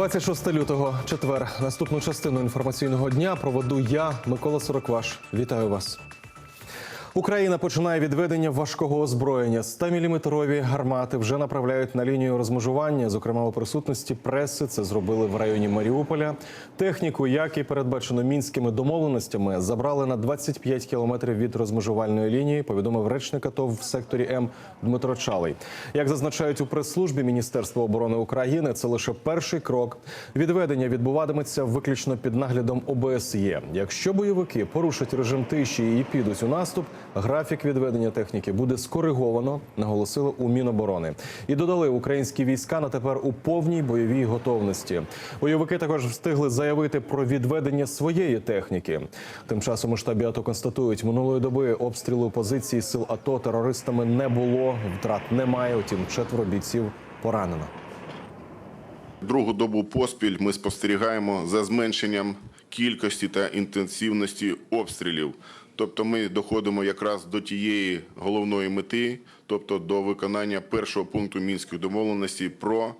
26 лютого, четвер. Наступну частину інформаційного дня проведу я, Микола Сорокваш. Вітаю вас. Україна починає відведення важкого озброєння. 100-мм гармати вже направляють на лінію розмежування. Зокрема, у присутності преси це зробили в районі Маріуполя. Техніку, як і передбачено мінськими домовленостями, забрали на 25 кілометрів від розмежувальної лінії. Повідомив речник АТО в секторі М Дмитро Чалий. Як зазначають у прес-службі Міністерства оборони України, це лише перший крок. Відведення відбуватиметься виключно під наглядом ОБСЄ. Якщо бойовики порушать режим тиші і підуть у наступ, графік відведення техніки буде скориговано, наголосили у Міноборони. І додали українські війська на тепер у повній бойовій готовності. Бойовики також встигли заявити про відведення своєї техніки. Тим часом у штабі АТО констатують, минулої доби обстрілу позицій сил АТО терористами не було. Втрат немає. Утім, четверо бійців поранено. Другу добу поспіль ми спостерігаємо за зменшенням кількості та інтенсивності обстрілів. Тобто ми доходимо якраз до тієї головної мети, тобто до виконання першого пункту мінської домовленості про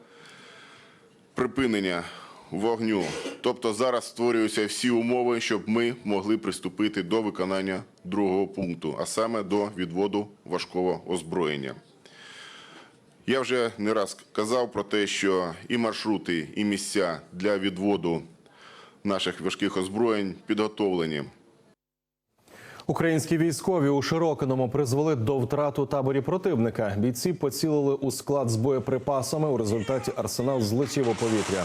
припинення вогню. Тобто зараз створюються всі умови, щоб ми могли приступити до виконання другого пункту, а саме до відводу важкого озброєння. Я вже не раз казав про те, що і маршрути, і місця для відводу наших важких озброєнь підготовлені. Українські військові у Широкиному призвели до втрат у таборі противника. Бійці поцілили у склад з боєприпасами. У результаті арсенал злетів у повітря.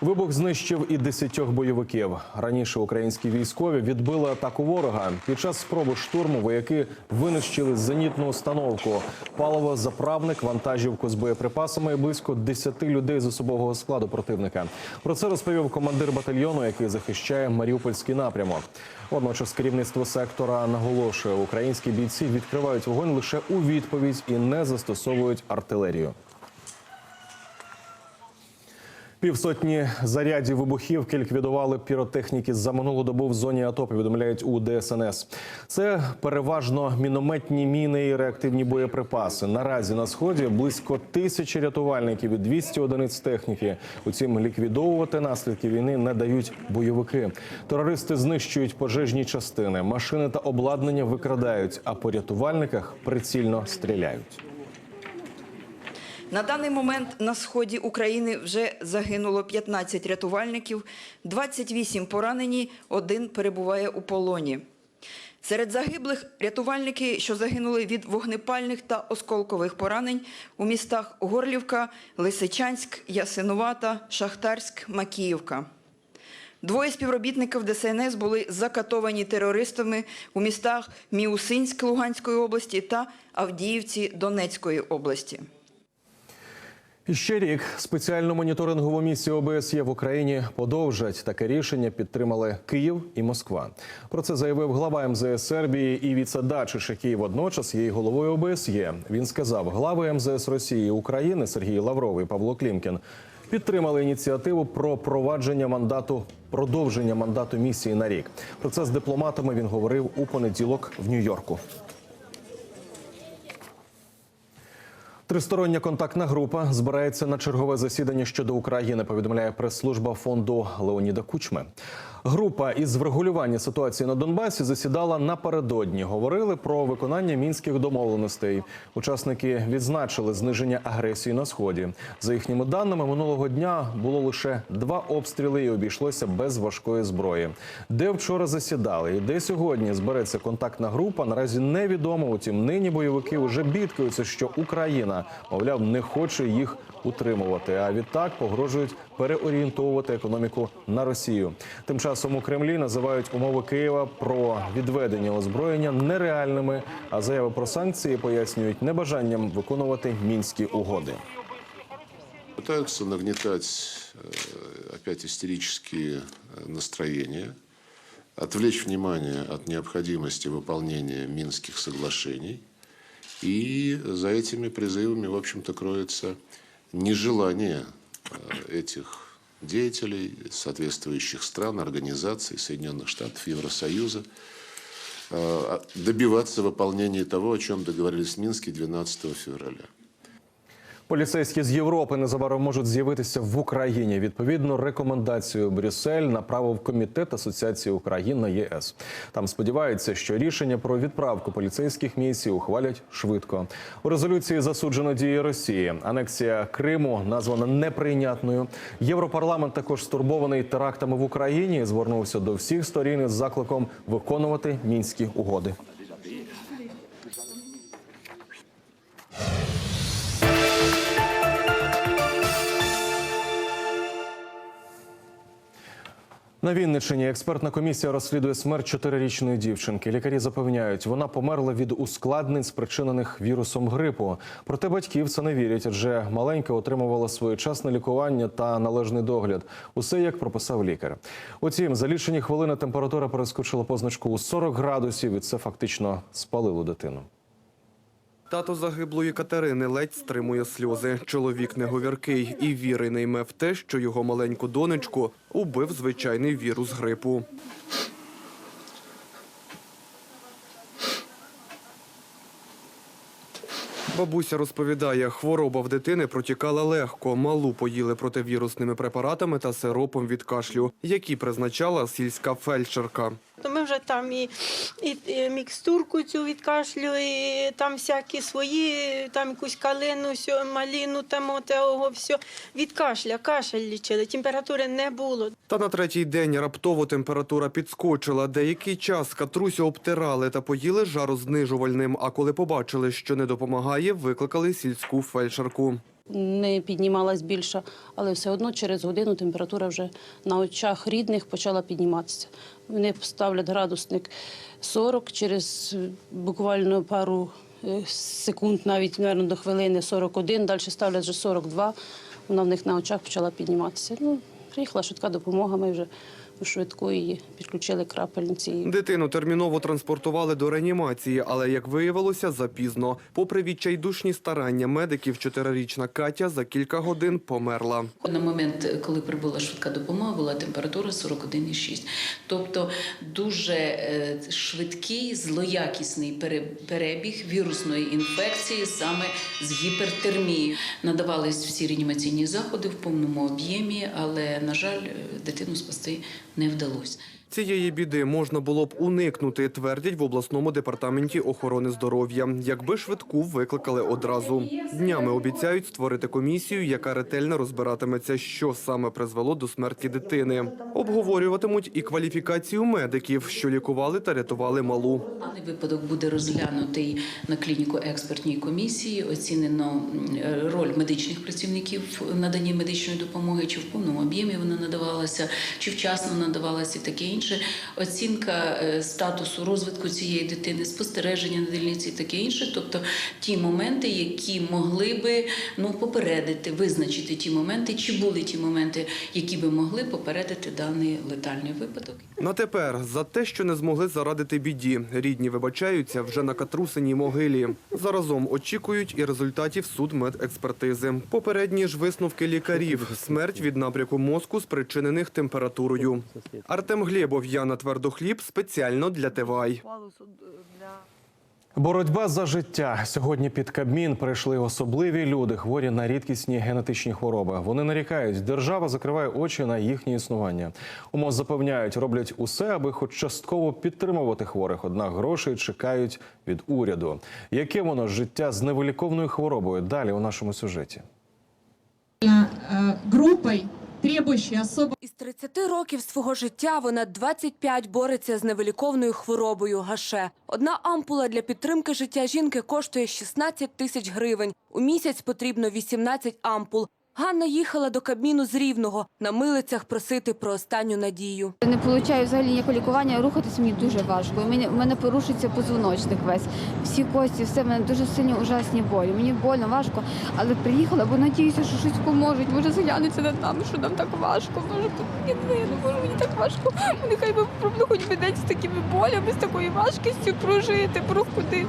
Вибух знищив і десятьох бойовиків. Раніше українські військові відбили атаку ворога. Під час спроби штурму вояки винищили зенітну установку, паливозаправник, вантажівку з боєприпасами і близько 10 людей з особового складу противника. Про це розповів командир батальйону, який захищає Маріупольський напрямок. Водночас керівництво сектора наголошує, українські бійці відкривають вогонь лише у відповідь і не застосовують артилерію. Півсотні зарядів вибухівки ліквідували піротехніки за минулу добу в зоні АТО. Повідомляють у ДСНС. Це переважно мінометні міни і реактивні боєприпаси. Наразі на сході близько тисячі рятувальників і 200 одиниць техніки. Утім, ліквідовувати наслідки війни не дають бойовики. Терористи знищують пожежні частини, машини та обладнання викрадають, а по рятувальниках прицільно стріляють. На даний момент на сході України вже загинуло 15 рятувальників, 28 поранені, один перебуває у полоні. Серед загиблих рятувальники, що загинули від вогнепальних та осколкових поранень у містах Горлівка, Лисичанськ, Ясинувата, Шахтарськ, Макіївка. Двоє співробітників ДСНС були закатовані терористами у містах Міусинськ Луганської області та Авдіївці Донецької області. Ще рік спеціальну моніторингову місію ОБСЄ в Україні подовжать. Таке рішення підтримали Київ і Москва. Про це заявив глава МЗС Сербії і віце-дачиш, який водночас є головою ОБСЄ. Він сказав, глави МЗС Росії і України Сергій Лавров і Павло Клімкін підтримали ініціативу про провадження мандату продовження мандату місії на рік. Про це з дипломатами він говорив у понеділок в Нью-Йорку. Тристороння контактна група збирається на чергове засідання щодо України. Повідомляє прес-служба фонду Леоніда Кучми. Група із врегулювання ситуації на Донбасі засідала напередодні. Говорили про виконання мінських домовленостей. Учасники відзначили зниження агресії на сході. За їхніми даними, минулого дня було лише два обстріли і обійшлося без важкої зброї. Де вчора засідали і де сьогодні збереться контактна група, наразі невідомо. Утім, нині бойовики вже бідкаються, що Україна, мовляв, не хоче їх утримувати. А відтак погрожують переорієнтовувати економіку на Росію. Тим часом у Кремлі називають умови Києва про відведення озброєння нереальними, а заяви про санкції пояснюють небажанням виконувати мінські угоди. Пытаются нагнетать э, опять истерические э, настроения, отвлечь внимание от необходимости выполнения Минских соглашений. И за этими призывами, в общем-то, кроется нежелание э, этих деятелей, соответствующих стран, организаций, Соединенных Штатов, Евросоюза, э, добиваться выполнения того, о чем договорились в Минске 12 февраля. Поліцейські з Європи незабаром можуть з'явитися в Україні. Відповідно, рекомендацію Брюссель направив комітет Асоціації Україн на ЄС. Там сподіваються, що рішення про відправку поліцейських місій ухвалять швидко. У резолюції засуджено дії Росії. Анексія Криму названа неприйнятною. Європарламент також стурбований терактами в Україні. Звернувся до всіх сторін із закликом виконувати мінські угоди. На Вінниччині експертна комісія розслідує смерть чотирирічної дівчинки. Лікарі запевняють, вона померла від ускладнень, спричинених вірусом грипу. Проте батьки в це не вірять, адже маленька отримувала своєчасне лікування та належний догляд. Усе як прописав лікар. Утім, за лічені хвилини температура перескочила позначку у 40 градусів, і це фактично спалило дитину. Тато загиблої Катерини ледь стримує сльози. Чоловік неговіркий і віри не йме в те, що його маленьку донечку убив звичайний вірус грипу. Бабуся розповідає, хвороба в дитини протікала легко. Малу поїли противірусними препаратами та сиропом від кашлю, які призначала сільська фельдшерка. То ми вже там і, і, і мікстурку цю від кашлю, і там всякі свої, там якусь калину, маліну, там отого все. Від кашля, кашель лічили, температури не було. Та на третій день раптово температура підскочила. Деякий час катрусю обтирали та поїли жарознижувальним. А коли побачили, що не допомагає, викликали сільську фельдшерку. Не піднімалась більше, але все одно через годину температура вже на очах рідних почала підніматися. Вони ставлять градусник 40, через буквально пару е, секунд, навіть мабуть, до хвилини 41, далі ставлять вже 42. Вона в них на очах почала підніматися. Ну, приїхала швидка допомога, ми вже швидку її підключили крапельниці. Дитину терміново транспортували до реанімації, але, як виявилося, запізно. Попри відчайдушні старання медиків, чотирирічна Катя за кілька годин померла. На момент, коли прибула швидка допомога, була температура 41,6. Тобто дуже е, швидкий, злоякісний пере- перебіг вірусної інфекції саме з гіпертермією. Надавались всі реанімаційні заходи в повному об'ємі, але, на жаль, е, дитину спасти не вдалося. Цієї біди можна було б уникнути, твердять в обласному департаменті охорони здоров'я. Якби швидку викликали одразу. Днями обіцяють створити комісію, яка ретельно розбиратиметься, що саме призвело до смерті дитини. Обговорюватимуть і кваліфікацію медиків, що лікували та рятували малу. Випадок буде розглянутий на клініко-експертній комісії. Оцінено роль медичних працівників в наданні медичної допомоги, чи в повному об'ємі вона надавалася, чи вчасно надавалася таке інше. Оцінка е, статусу розвитку цієї дитини, спостереження на дільниці і таке інше. Тобто ті моменти, які могли би ну, попередити, визначити ті моменти, чи були ті моменти, які би могли попередити даний летальний випадок. На тепер за те, що не змогли зарадити біді, рідні вибачаються вже на катрусиній могилі. Заразом очікують і результатів судмедекспертизи. Попередні ж висновки лікарів: смерть від напряку мозку, спричинених температурою. Артем Глєбов, Яна Твердохліб, спеціально для ТВАЙ. Боротьба за життя сьогодні під Кабмін прийшли особливі люди, хворі на рідкісні генетичні хвороби. Вони нарікають, держава закриває очі на їхнє існування. УМОЗ запевняють, роблять усе, аби хоч частково підтримувати хворих. Однак грошей чекають від уряду. Яке воно життя з невиліковною хворобою? Далі у нашому сюжеті. э, требующей особо Із 30 років свого життя вона 25 бореться з невиліковною хворобою гаше. Одна ампула для підтримки життя жінки коштує 16 тисяч гривень. У місяць потрібно 18 ампул. Ганна їхала до Кабміну з Рівного на милицях просити про останню надію. Не получаю взагалі ніякого лікування, рухатись мені дуже важко. У мене, мене порушується позвоночник весь. Всі кості, все, в мене дуже сильні ужасні болі. Мені больно, важко, але приїхала, бо надіюся, що щось поможуть. Може, зглянуться над нами, що нам так важко. Може, я не може, мені так важко. Нехай би хоч би день з такими болями, з такою важкістю прожити, проходити.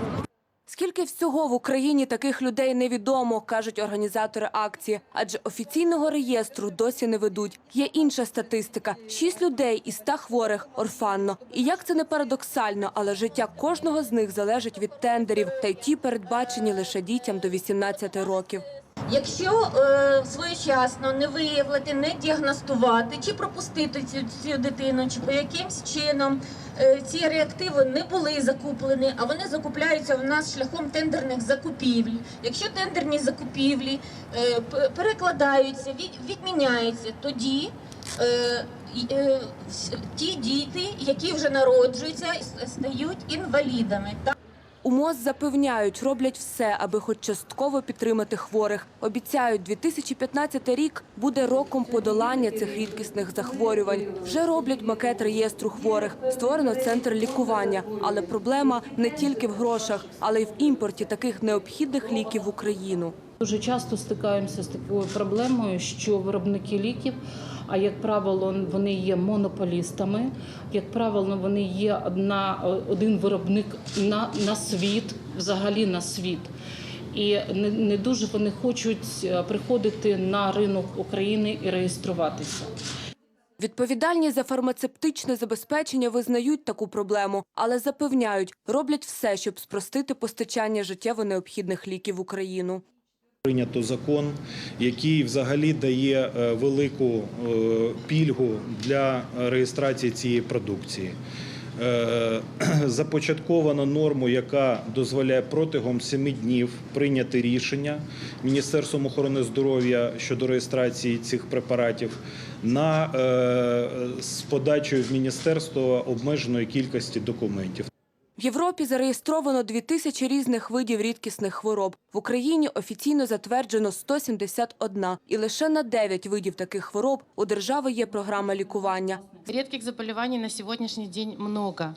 Скільки всього в Україні таких людей невідомо, кажуть організатори акції, адже офіційного реєстру досі не ведуть. Є інша статистика: шість людей із ста хворих орфанно. І як це не парадоксально, але життя кожного з них залежить від тендерів, та й ті передбачені лише дітям до 18 років. Якщо е, своєчасно не виявити, не діагностувати чи пропустити цю, цю дитину, чи по якимсь чином е, ці реактиви не були закуплені, а вони закупляються в нас шляхом тендерних закупівель. Якщо тендерні закупівлі е, перекладаються, від, відміняються, тоді е, е, ті діти, які вже народжуються, стають інвалідами. У МОЗ запевняють, роблять все, аби хоч частково підтримати хворих. Обіцяють, 2015 рік буде роком подолання цих рідкісних захворювань. Вже роблять макет реєстру хворих. Створено центр лікування. Але проблема не тільки в грошах, але й в імпорті таких необхідних ліків в Україну. Дуже часто стикаємося з такою проблемою, що виробники ліків, а як правило, вони є монополістами. Як правило, вони є одна, один виробник на, на світ, взагалі на світ. І не, не дуже вони хочуть е, приходити на ринок України і реєструватися. Відповідальні за фармацевтичне забезпечення визнають таку проблему, але запевняють, роблять все, щоб спростити постачання життєво необхідних ліків в Україну. Прийнято закон, який взагалі дає е, велику е, пільгу для реєстрації цієї продукції. Е, Започатковано норму, яка дозволяє протягом 7 днів прийняти рішення Міністерством охорони здоров'я щодо реєстрації цих препаратів на з подачею в міністерство обмеженої кількості документів. В Європі зареєстровано 2000 різних видів рідкісних хвороб. В Україні офіційно затверджено 171, і лише на 9 видів таких хвороб у держави є програма лікування. Редких заболеваний на сегодняшний день много.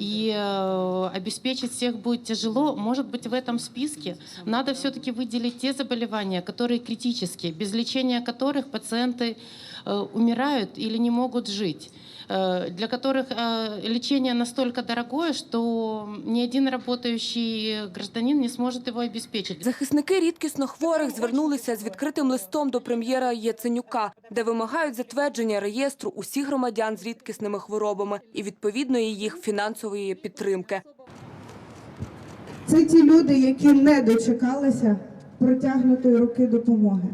И э, обеспечить всех будет тяжело. Может быть, в этом списке надо все-таки выделить те заболевания, которые критические, без лечения которых пациенты э, умирают или не могут жить э, для которых э, лечение настолько дорогое, что ни один работающий гражданин не сможет его обеспечить. Захисники рідкісно хворих звернулися з відкритим листом до прем'єра Яценюка, де вимагають затвердження реєстру усіх громадян з рідкісними хворобами і відповідної їх фінансової підтримки. Це ті люди, які не дочекалися протягнутої руки допомоги.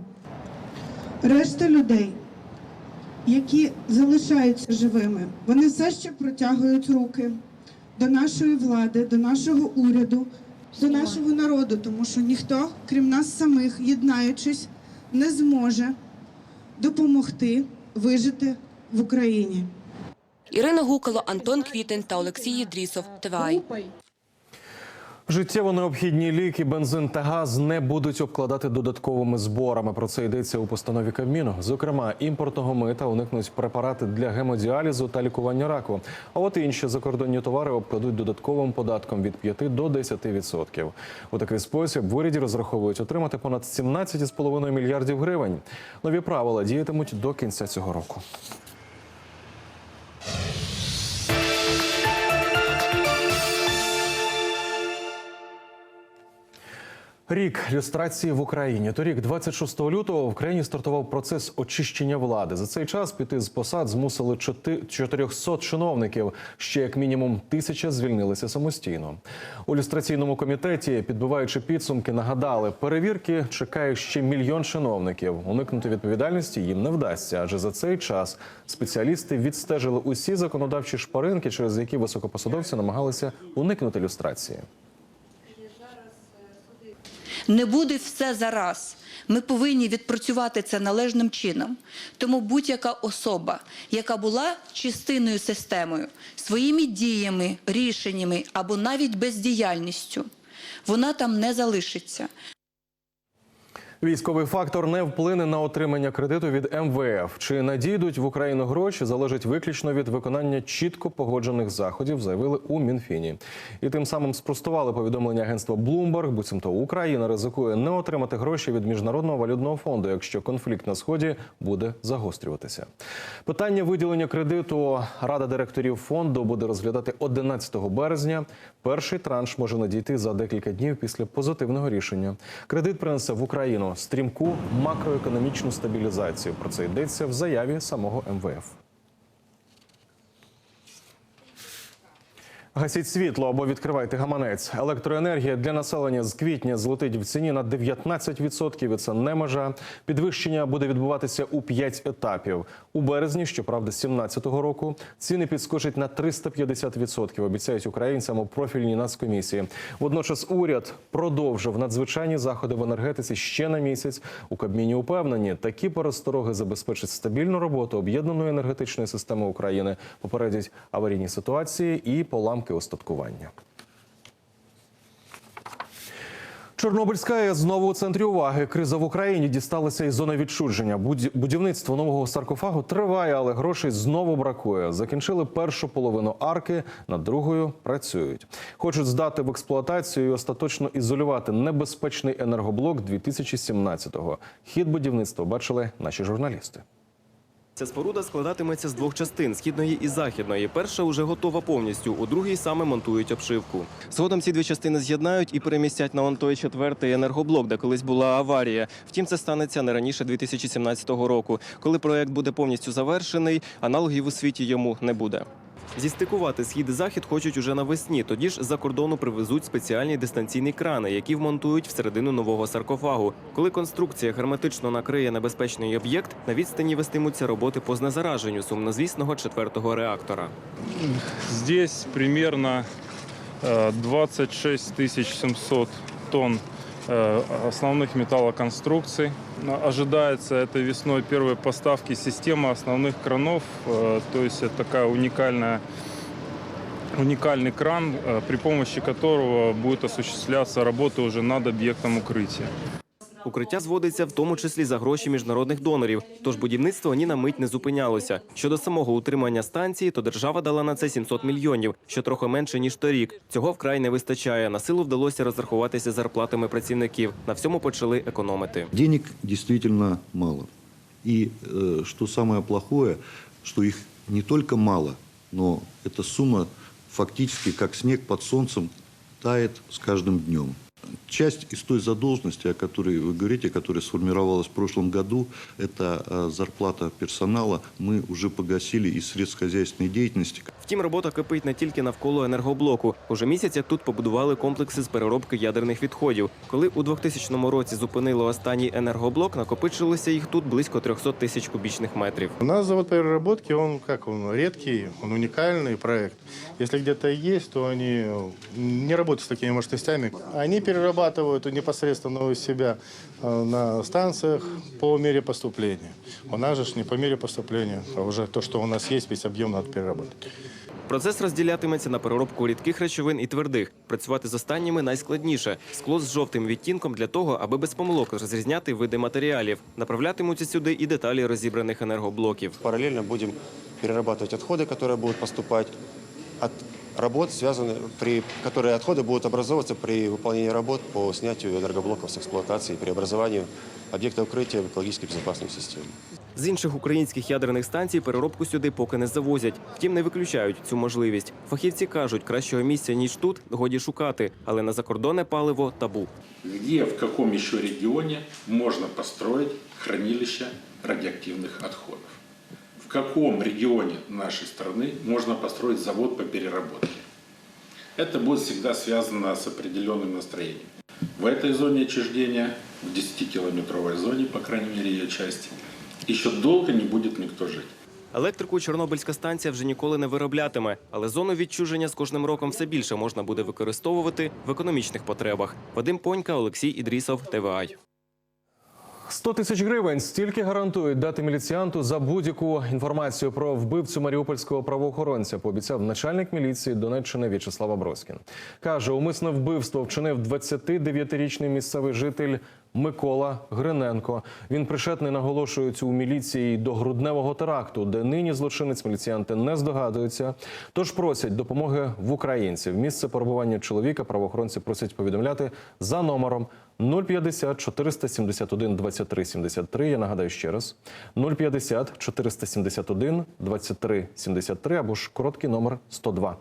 Решта людей, які залишаються живими, вони все ще протягують руки до нашої влади, до нашого уряду, до нашого народу, тому що ніхто, крім нас самих, єднаючись, не зможе допомогти вижити в Україні. Ірина Гукало, Антон Квітин та Олексій Єдрісов. ТВАЙ. Життєво необхідні ліки, бензин та газ не будуть обкладати додатковими зборами. Про це йдеться у постанові Кабміну. Зокрема, імпортного мита уникнуть препарати для гемодіалізу та лікування раку. А от інші закордонні товари обкладуть додатковим податком від 5 до 10%. У такий спосіб в уряді розраховують отримати понад 17,5 мільярдів гривень. Нові правила діятимуть до кінця цього року. Рік люстрації в Україні. Торік, 26 лютого, в країні стартував процес очищення влади. За цей час піти з посад змусили чоти- 400 чиновників. Ще як мінімум тисяча звільнилися самостійно. У люстраційному комітеті, підбиваючи підсумки, нагадали, перевірки чекає ще мільйон чиновників. Уникнути відповідальності їм не вдасться, адже за цей час спеціалісти відстежили усі законодавчі шпаринки, через які високопосадовці намагалися уникнути люстрації. Не буде все зараз. Ми повинні відпрацювати це належним чином. Тому будь-яка особа, яка була частиною системою, своїми діями, рішеннями або навіть бездіяльністю, вона там не залишиться. Військовий фактор не вплине на отримання кредиту від МВФ. Чи надійдуть в Україну гроші, залежить виключно від виконання чітко погоджених заходів, заявили у Мінфіні. І тим самим спростували повідомлення агентства Bloomberg, буцімто Україна ризикує не отримати гроші від міжнародного валютного фонду, якщо конфлікт на сході буде загострюватися. Питання виділення кредиту Рада директорів фонду буде розглядати 11 березня. Перший транш може надійти за декілька днів після позитивного рішення. Кредит принесе в Україну стрімку макроекономічну стабілізацію. Про це йдеться в заяві самого МВФ. Гасіть світло або відкривайте гаманець. Електроенергія для населення з квітня злетить в ціні на 19%. І це не межа. Підвищення буде відбуватися у 5 етапів. У березні, щоправда, 2017 року ціни підскочать на 350%, обіцяють українцям у профільній нацкомісії. Водночас уряд продовжив надзвичайні заходи в енергетиці ще на місяць. У Кабміні упевнені, такі перестороги забезпечать стабільну роботу об'єднаної енергетичної системи України, попередять аварійні ситуації і поламки остаткування. Чорнобильська АЕС знову у центрі уваги. Криза в Україні дісталася із зони відчуження. Будівництво нового саркофагу триває, але грошей знову бракує. Закінчили першу половину арки, над другою працюють. Хочуть здати в експлуатацію і остаточно ізолювати небезпечний енергоблок 2017-го. Хід будівництва бачили наші журналісти. Ця споруда складатиметься з двох частин східної і західної. Перша уже готова повністю, у другій саме монтують обшивку. Згодом ці дві частини з'єднають і перемістять на он той четвертий енергоблок, де колись була аварія. Втім, це станеться не раніше 2017 року. Коли проект буде повністю завершений, аналогів у світі йому не буде. Зістикувати схід і захід хочуть уже навесні. Тоді ж за кордону привезуть спеціальні дистанційні крани, які вмонтують всередину нового саркофагу. Коли конструкція герметично накриє небезпечний об'єкт, на відстані вестимуться роботи по знезараженню сумнозвісного четвертого реактора. Здесь примерно э, 26 700 тонн основных металлоконструкций. Но Ожидается этой весной первой поставки системы основных кранов. э, То есть это такая уникальная уникальный кран, э, при помощи которого будет осуществляться работа уже над объектом укрытия. Укриття зводиться в тому числі за гроші міжнародних донорів. Тож будівництво ні на мить не зупинялося. Щодо самого утримання станції, то держава дала на це 700 мільйонів, що трохи менше ніж торік. Цього вкрай не вистачає. На силу вдалося розрахуватися зарплатами працівників. На всьому почали економити. Денег действительно мало. И э, что самое плохое, что их не только мало, но эта сумма фактически как снег под солнцем тает с каждым днем. Часть из той задолженности, о которой вы говорите, которая сформировалась в прошлом году, это э, зарплата персонала, мы уже погасили из средств хозяйственной деятельности. Втім, робота кипить не тільки навколо енергоблоку. Уже місяць як тут побудували комплекси з переробки ядерних відходів. Коли у 2000 році зупинили останній енергоблок, накопичилося їх тут близько 300 тисяч кубічних метрів. У нас завод переработки, он как он редкий, он уникальный проект. Если где-то и есть, то они не работают с такими мощностями. Они перерабатывают непосредственно у себя э, на станциях по мере поступления. У нас же ж не по мере поступления, а уже то, что у нас есть, весь объем надо переработать. Процес розділятиметься на переробку рідких речовин і твердих. Працювати з останніми найскладніше. Скло з жовтим відтінком для того, аби без помилок розрізняти види матеріалів. Направлятимуться сюди і деталі розібраних енергоблоків. Параллельно будем перерабатывать отходы, которые будут поступать от работ, связанных при, которые отходы будут образовываться при выполнении работ по снятию энергоблоков с эксплуатации и преобразованию объекта укрытия в экологически безопасную систему. З інших українських ядерних станцій переробку сюди поки не завозять. Втім, не виключають цю можливість. Фахівці кажуть, кращого місця ніж тут годі шукати, але на закордонне паливо табу. Где, в каком еще регионе можно построить хранилище радиоактивных отходов? В каком регионе нашей страны можно построить завод по переработке? Это будет всегда связано с определенным настроением. В этой зоне отчуждения, в 10-километровой зоне, по крайней мере ее части, еще долго не будет никто жить. Електрику Чорнобильська станція вже ніколи не вироблятиме, але зону відчуження з кожним роком все більше можна буде використовувати в економічних потребах. Вадим Понька, Олексій Ідрісов, ТВА. 100 тисяч гривень стільки гарантують дати міліціанту за будь-яку інформацію про вбивцю маріупольського правоохоронця. Пообіцяв начальник міліції Донеччини В'ячеслав Аброськін. каже, умисне вбивство вчинив 29-річний місцевий житель Микола Гриненко. Він пришетний наголошують у міліції до грудневого теракту, де нині злочинець міліціянти не здогадуються. Тож просять допомоги в українців. Місце перебування чоловіка правоохоронці просять повідомляти за номером 050 471 23 73. Я нагадаю ще раз 050 471 23 73 або ж короткий номер 102.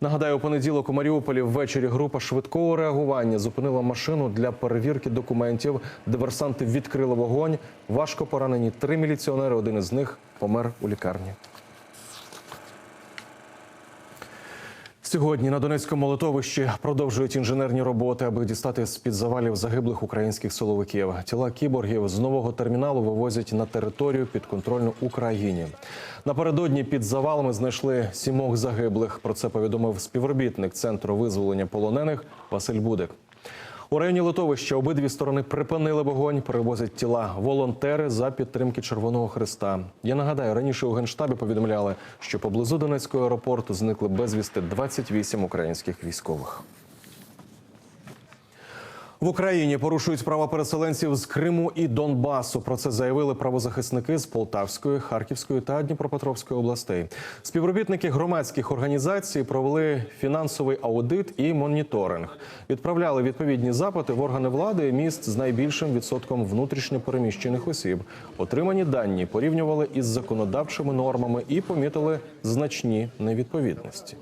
Нагадаю, у понеділок у Маріуполі ввечері група швидкого реагування зупинила машину для перевірки документів. Диверсанти відкрили вогонь. Важко поранені три міліціонери. Один із них помер у лікарні. Сьогодні на Донецькому литовищі продовжують інженерні роботи, аби дістати з під завалів загиблих українських силовиків. Тіла кіборгів з нового терміналу вивозять на територію підконтрольну Україні. Напередодні під завалами знайшли сімох загиблих. Про це повідомив співробітник центру визволення полонених Василь Будик. У районі литовища обидві сторони припинили вогонь, перевозять тіла волонтери за підтримки Червоного Христа. Я нагадаю, раніше у генштабі повідомляли, що поблизу Донецького аеропорту зникли безвісти 28 українських військових. В Україні порушують права переселенців з Криму і Донбасу. Про це заявили правозахисники з Полтавської, Харківської та Дніпропетровської областей. Співробітники громадських організацій провели фінансовий аудит і моніторинг. Відправляли відповідні запити в органи влади міст з найбільшим відсотком внутрішньо переміщених осіб. Отримані дані порівнювали із законодавчими нормами і помітили значні невідповідності.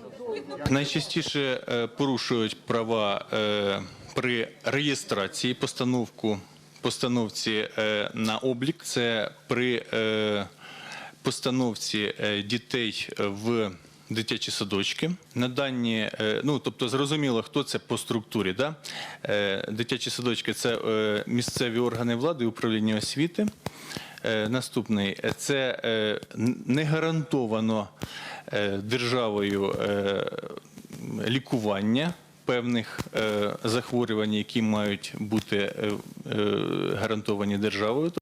Найчастіше е, порушують права е, при реєстрації постановку постановці е, на облік. Це при е, постановці е, дітей в дитячі садочки. На дані, ну тобто зрозуміло, хто це по структурі. Да? Дитячі садочки це місцеві органи влади, управління освіти. Наступний це не гарантовано державою лікування певних е, захворювань, які мають бути е, е, гарантовані державою.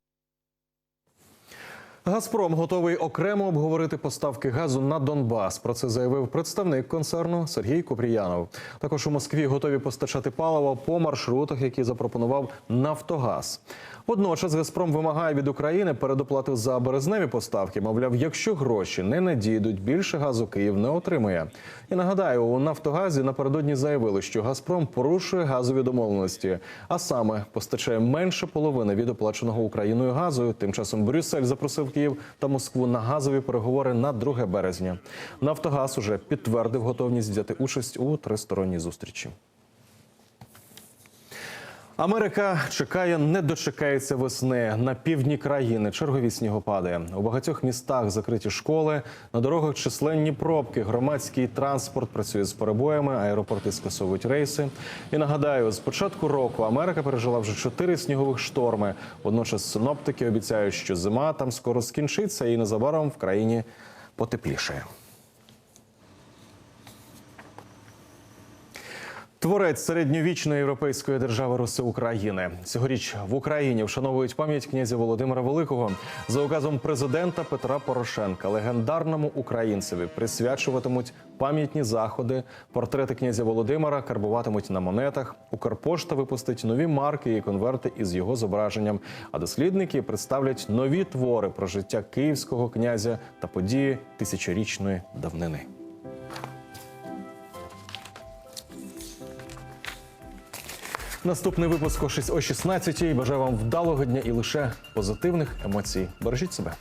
Газпром готовий окремо обговорити поставки газу на Донбас. Про це заявив представник концерну Сергій Купріянов. Також у Москві готові постачати паливо по маршрутах, які запропонував Нафтогаз. Водночас Газпром вимагає від України передоплати за березневі поставки. Мовляв, якщо гроші не надійдуть, більше газу Київ не отримує. І нагадаю, у Нафтогазі напередодні заявили, що Газпром порушує газові домовленості, а саме постачає менше половини від оплаченого Україною газу. Тим часом Брюссель запросив Київ та Москву на газові переговори на 2 березня. Нафтогаз уже підтвердив готовність взяти участь у тристоронній зустрічі. Америка чекає, не дочекається весни на півдні країни. Чергові снігопади у багатьох містах закриті школи, на дорогах численні пробки. Громадський транспорт працює з перебоями, аеропорти скасовують рейси. І нагадаю, з початку року Америка пережила вже чотири снігових шторми. Водночас синоптики обіцяють, що зима там скоро скінчиться, і незабаром в країні потеплішає. Творець середньовічної європейської держави Руси України цьогоріч в Україні вшановують пам'ять князя Володимира Великого за указом президента Петра Порошенка. Легендарному українцеві присвячуватимуть пам'ятні заходи. Портрети князя Володимира карбуватимуть на монетах. Укрпошта випустить нові марки і конверти із його зображенням. А дослідники представлять нові твори про життя київського князя та події тисячорічної давнини. Наступний випуск о 16-й. Бажаю вам вдалого дня і лише позитивних емоцій. Бережіть себе.